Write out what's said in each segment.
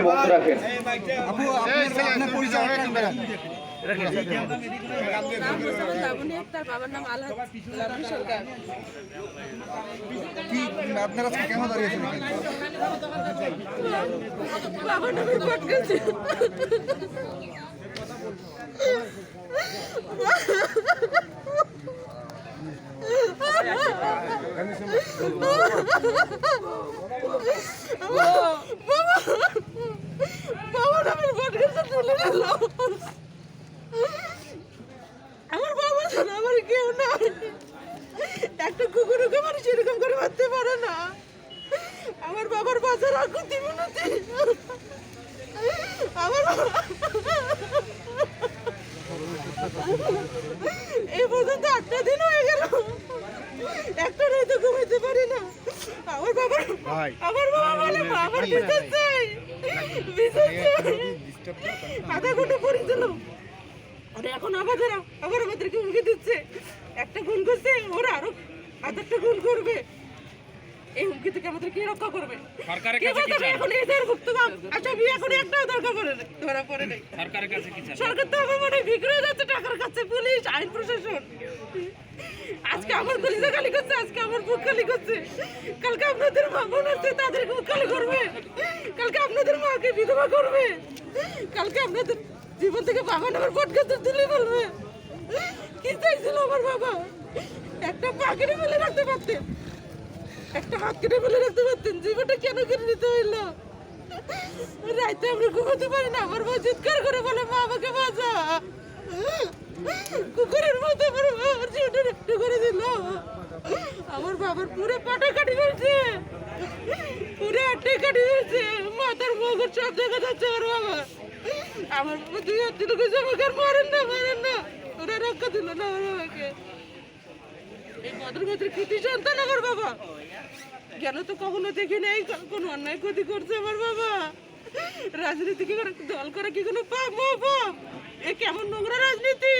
সে বক্তব্য রাখেন। আপু আপনার আপনার পরিচয় একটু দেন। নাম হচ্ছে লাবণী আক্তার বাবার নাম আল্লাহ লাবণী সরকার কি আপনারা আজকে কেন দাঁড়িয়েছেন এখানে? বাবার নামে ভোট গেছে বাবার নামে ভোট গেছে তুলে নিল আমার বাবা ছাড়া আমার কেউ নাই একটা কুকুরকে মানুষ এরকম করে মারতে পারে না। আমার বাবার বাজার আকুতি মনেতে আমার বাবা- এই পর্যন্ত আটটা দিন হয়ে গেল। একটা রাতে ঘুমাইতে পারি না। আমার বাবার আমার বাবা বলে আমার বিচার চাই। চাই। আধা ঘণ্টা পরে দিল আর এখন আমাদের আবার আমাদেরকে হুমকি দিচ্ছে। একটা গুণ করছে ওরা আরও আধারটা গুণ করবে। এই হুমকি থেকে আমাদের কে রক্ষা করবে? সরকারের কাছে কি? চান? এখন এদের ভুক্ত আচ্ছা আমি এখন একটাও দরকার পড়ে ধরা পড়ে নাই। সরকারের কাছে কি চান সরকার তো আমার মনে বিক্রি যাচ্ছে টাকার কাছে পুলিশ আইন প্রশাসন। আজকে আমার কলিজা খালি করছে আজকে আমার বুক খালি করছে। কালকে আপনাদের মা বোন আছে তাদের বুক খালি করবে। কালকে আপনাদের মাকে বিধবা করবে। কালকে আপনাদের জীবন থেকে বাবা নামের পটকাতে তুলে ফেলবে। কি চাইছিল আমার বাবা? একটা পা কেটে ফেলে রাখতে পারতেন। একটা হাত কেটে ফেলে রাখতে পারতেন, জীবনটা কেন কেটে নিতে হইল? রাইতে আমরা ঘুমাতে পারি না, আমার মা চিৎকার করে বলে, মা, আমাকে বাঁচা। কুকুরের মতো আমার বাবার জীবনটা একটু করে দিল। আমার বাবার পুরো পাটা কাটি ফেলছে। পুরো আটে কাটি ফেলছে। মাথার মগজ সব দেখা যাচ্ছে আমার বাবা। আমার দুই হাত দিল গেছে আমাকে আর মারেন না মারেন না। ওরা রক্ষা দিল না আমার বাবাকে। এই মদের মধ্যে কৃতি সন্তান আমার বাবা। গেল তো কখনো দেখি নাই কোনো অন্যায় ক্ষতি করছে আমার বাবা। রাজনীতি কি করে দল করে কি কোনো পাপ পাপ এ কেমন নোংরা রাজনীতি?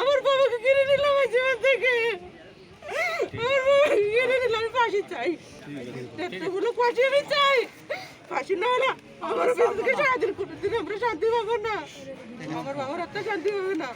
আমার বাবাকে কিনে নিলাম জীবন থেকে। আমার বাবাকে কিনে আমি ফাঁসি চাই। বলো ফাঁসি আমি চাই। ফাঁসি না হলে আমার বেঁচে থেকে সারাদিন কোনো দিন আমরা শান্তি পাবো না। আমার বাবার হাতটা শান্তি পাবে না।